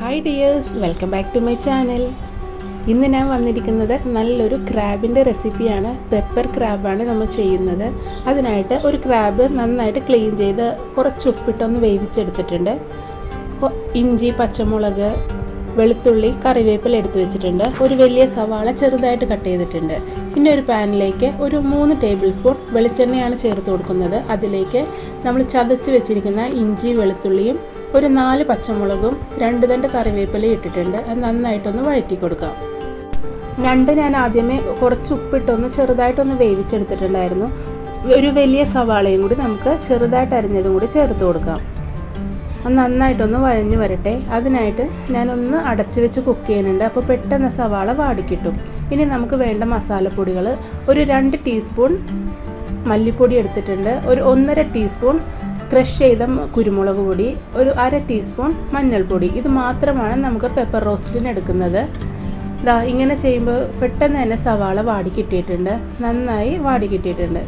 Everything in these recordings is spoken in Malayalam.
Hi dears welcome back to my channel ഇന്ന് ഞാൻ വന്നിരിക്കുന്നത് നല്ലൊരു ക്രാബിന്റെ റെസിപ്പിയാണ് പെപ്പർ ക്രാബാണ് നമ്മൾ ചെയ്യുന്നത്. അതിനായിട്ട് ഒരു ക്രാബ് നന്നായിട്ട് ക്ലീൻ ചെയ്ത് കുറച്ച് ഉപ്പിട്ടൊന്ന് വേവിച്ചെടുത്തിട്ടുണ്ട്. ഇഞ്ചി പച്ചമുളക് വെളുത്തുള്ളി കറിവേപ്പില എടുത്തു വെച്ചിട്ടുണ്ട്. ഒരു വലിയ സവാള ചെറുതായിട്ട് കട്ട് ചെയ്തിട്ടുണ്ട്. പിന്നെ ഒരു പാനിലേക്ക് ഒരു മൂന്ന് ടേബിൾ സ്പൂൺ വെളിച്ചെണ്ണയാണ് ചേർത്ത് കൊടുക്കുന്നത്. അതിലേക്ക് നമ്മൾ ചതച്ച് വെച്ചിരിക്കുന്ന ഇഞ്ചി വെളുത്തുള്ളിയും ഒരു നാല് പച്ചമുളകും രണ്ട് തണ്ട് കറിവേപ്പില ഇട്ടിട്ടുണ്ട്. അത് നന്നായിട്ടൊന്ന് വഴറ്റി കൊടുക്കാം. രണ്ട് ഞാൻ ആദ്യമേ കുറച്ച് ഉപ്പിട്ടൊന്ന് ചെറുതായിട്ടൊന്ന് വേവിച്ചെടുത്തിട്ടുണ്ടായിരുന്നു. ഒരു വലിയ സവാളയും കൂടി നമുക്ക് ചെറുതായിട്ട് അരിഞ്ഞതും കൂടി ചേർത്ത് കൊടുക്കാം. നന്നായിട്ടൊന്ന് വഴഞ്ഞു വരട്ടെ. അതിനായിട്ട് ഞാനൊന്ന് അടച്ചു വെച്ച് കുക്ക് ചെയ്യുന്നുണ്ട്. അപ്പോൾ പെട്ടെന്ന് സവാള വാടിക്കിട്ടും. ഇനി നമുക്ക് വേണ്ട മസാലപ്പൊടികൾ ഒരു രണ്ട് ടീസ്പൂൺ മല്ലിപ്പൊടി എടുത്തിട്ടുണ്ട്. ഒരു ഒന്നര ടീസ്പൂൺ ക്രഷ് ചെയ്ത കുരുമുളക് പൊടി ഒരു അര ടീസ്പൂൺ മഞ്ഞൾപ്പൊടി. ഇത് മാത്രമാണ് നമുക്ക് പെപ്പർ റോസ്റ്റിന് എടുക്കുന്നത്. ഇതാ ഇങ്ങനെ ചെയ്യുമ്പോൾ പെട്ടെന്ന് തന്നെ സവാള വാടി കിട്ടിയിട്ടുണ്ട്. നന്നായി വാടി കിട്ടിയിട്ടുണ്ട്.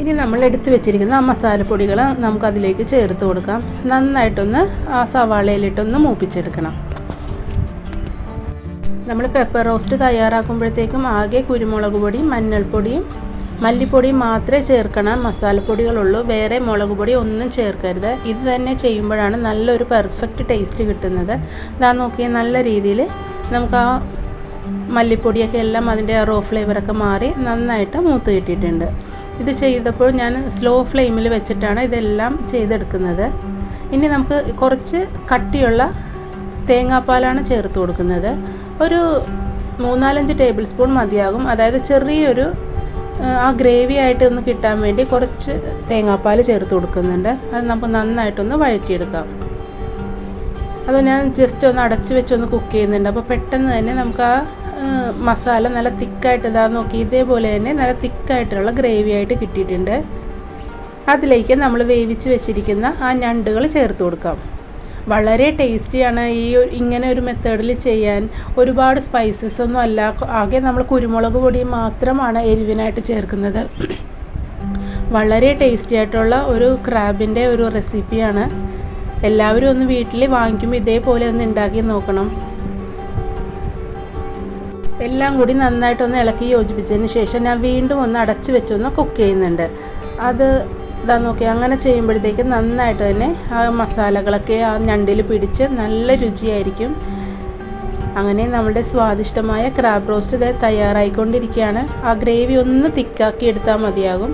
ഇനി നമ്മൾ എടുത്തു വെച്ചിരിക്കുന്ന ആ മസാലപ്പൊടികൾ നമുക്ക് അതിലേക്ക് ചേർത്ത് കൊടുക്കാം. നന്നായിട്ടൊന്ന് ആ സവാളയിലിട്ടൊന്ന് മൂപ്പിച്ചെടുക്കണം. നമ്മൾ പെപ്പർ റോസ്റ്റ് തയ്യാറാക്കുമ്പോഴത്തേക്കും ആകെ കുരുമുളക് പൊടിയും മഞ്ഞൾപ്പൊടിയും മല്ലിപ്പൊടിയും മാത്രമേ ചേർക്കണം മസാലപ്പൊടികളുള്ളൂ. വേറെ മുളക് പൊടി ഒന്നും ചേർക്കരുത്. ഇത് തന്നെ ചെയ്യുമ്പോഴാണ് നല്ലൊരു പെർഫെക്റ്റ് ടേസ്റ്റ് കിട്ടുന്നത്. ഇതാ നോക്കി നല്ല രീതിയിൽ നമുക്ക് ആ മല്ലിപ്പൊടിയൊക്കെ എല്ലാം അതിന്റെ റോ ഫ്ലേവറൊക്കെ മാറി നന്നായിട്ട് മൂത്ത് കിട്ടിയിട്ടുണ്ട്. ഇത് ചെയ്തപ്പോൾ ഞാൻ സ്ലോ ഫ്ലെയിമിൽ വെച്ചിട്ടാണ് ഇതെല്ലാം ചെയ്തെടുക്കുന്നത്. ഇനി നമുക്ക് കുറച്ച് കട്ടിയുള്ള തേങ്ങാപ്പാലാണ് ചേർത്ത് കൊടുക്കുന്നത്. ഒരു മൂന്നാലഞ്ച് ടേബിൾ സ്പൂൺ മതിയാകും. അതായത് ചെറിയൊരു ആ, ഗ്രേവി ആയിട്ട് ഒന്ന് കിട്ടാൻ വേണ്ടി കുറച്ച് തേങ്ങാപ്പാൽ ചേർത്ത് കൊടുക്കുന്നുണ്ട്. അത് നമുക്ക് നന്നായിട്ടൊന്ന് വഴറ്റിയെടുക്കാം. അത് ഞാൻ ജസ്റ്റ് ഒന്ന് അടച്ച് വെച്ചൊന്ന് കുക്ക് ചെയ്യുന്നുണ്ട്. അപ്പോൾ പെട്ടെന്ന് തന്നെ നമുക്ക് ആ, മസാല നല്ല തിക്കായിട്ട് ഇതാ നോക്കി ഇതേപോലെ തന്നെ നല്ല തിക്കായിട്ടുള്ള ഗ്രേവി ആയിട്ട് കിട്ടിയിട്ടുണ്ട്. അതിലേക്ക് നമ്മൾ വേവിച്ച് വെച്ചിരിക്കുന്ന ആ ഞണ്ടുകൾ ചേർത്ത് കൊടുക്കാം. വളരെ ടേസ്റ്റിയാണ് ഈ ഇങ്ങനെ ഒരു മെത്തേഡിൽ ചെയ്യാൻ. ഒരുപാട് സ്പൈസസ് ഒന്നും അല്ല. ആകെ നമ്മൾ കുരുമുളക് പൊടി മാത്രമാണ് എരിവിനായിട്ട് ചേർക്കുന്നത്. വളരെ ടേസ്റ്റി ആയിട്ടുള്ള ഒരു ക്രാബിന്റെ ഒരു റെസിപ്പിയാണ് എല്ലാവരും ഒന്ന് വീട്ടിൽ വാങ്ങിക്കുമ്പോൾ ഇതേപോലെ ഒന്ന് ഉണ്ടാക്കി നോക്കണം. എല്ലാം കൂടി നന്നായിട്ടൊന്ന് ഇളക്കി യോജിപ്പിച്ചതിന് ശേഷം ഞാൻ വീണ്ടും ഒന്ന് അടച്ച് വെച്ചൊന്ന് കുക്ക് ചെയ്യുന്നുണ്ട്. അത് ഇതാ നോക്കി അങ്ങനെ ചെയ്യുമ്പോഴത്തേക്ക് നന്നായിട്ട് തന്നെ ആ മസാലകളൊക്കെ ആ ഞണ്ടിൽ പിടിച്ച് നല്ല രുചിയായിരിക്കും. അങ്ങനെ നമ്മുടെ സ്വാദിഷ്ടമായ ക്രാബ് റോസ്റ്റ് ഇത് തയ്യാറായിക്കൊണ്ടിരിക്കുകയാണ്. ആ ഗ്രേവി ഒന്ന് തിക്കാക്കി എടുത്താൽ മതിയാകും.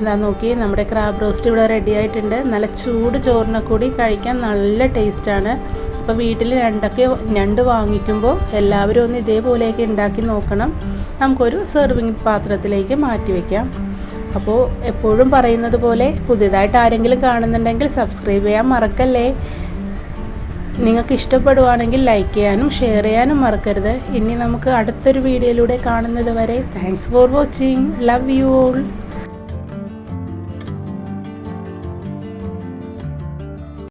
ഇതാ നോക്കി നമ്മുടെ ക്രാബ് റോസ്റ്റ് ഇവിടെ റെഡി ആയിട്ടുണ്ട്. നല്ല ചൂട് ചോറിനെ കൂടി കഴിക്കാൻ നല്ല ടേസ്റ്റാണ് അപ്പോൾ വീട്ടിൽ രണ്ടൊക്കെ ഞണ്ട് വാങ്ങിക്കുമ്പോൾ എല്ലാവരും ഒന്ന് ഇതേപോലെയൊക്കെ ഉണ്ടാക്കി നോക്കണം. നമുക്കൊരു സെർവിങ് പാത്രത്തിലേക്ക് മാറ്റി വയ്ക്കാം അപ്പോൾ എപ്പോഴും പറയുന്നത് പോലെ പുതിയതായിട്ട് ആരെങ്കിലും കാണുന്നുണ്ടെങ്കിൽ സബ്സ്ക്രൈബ് ചെയ്യാൻ മറക്കല്ലേ? നിങ്ങൾക്ക് ഇഷ്ടപ്പെടുവാണെങ്കിൽ ലൈക്ക് ചെയ്യാനും ഷെയർ ചെയ്യാനും മറക്കരുത്. ഇനി നമുക്ക് അടുത്തൊരു വീഡിയോയിലൂടെ കാണുന്നത് വരെ thanks for watching love you all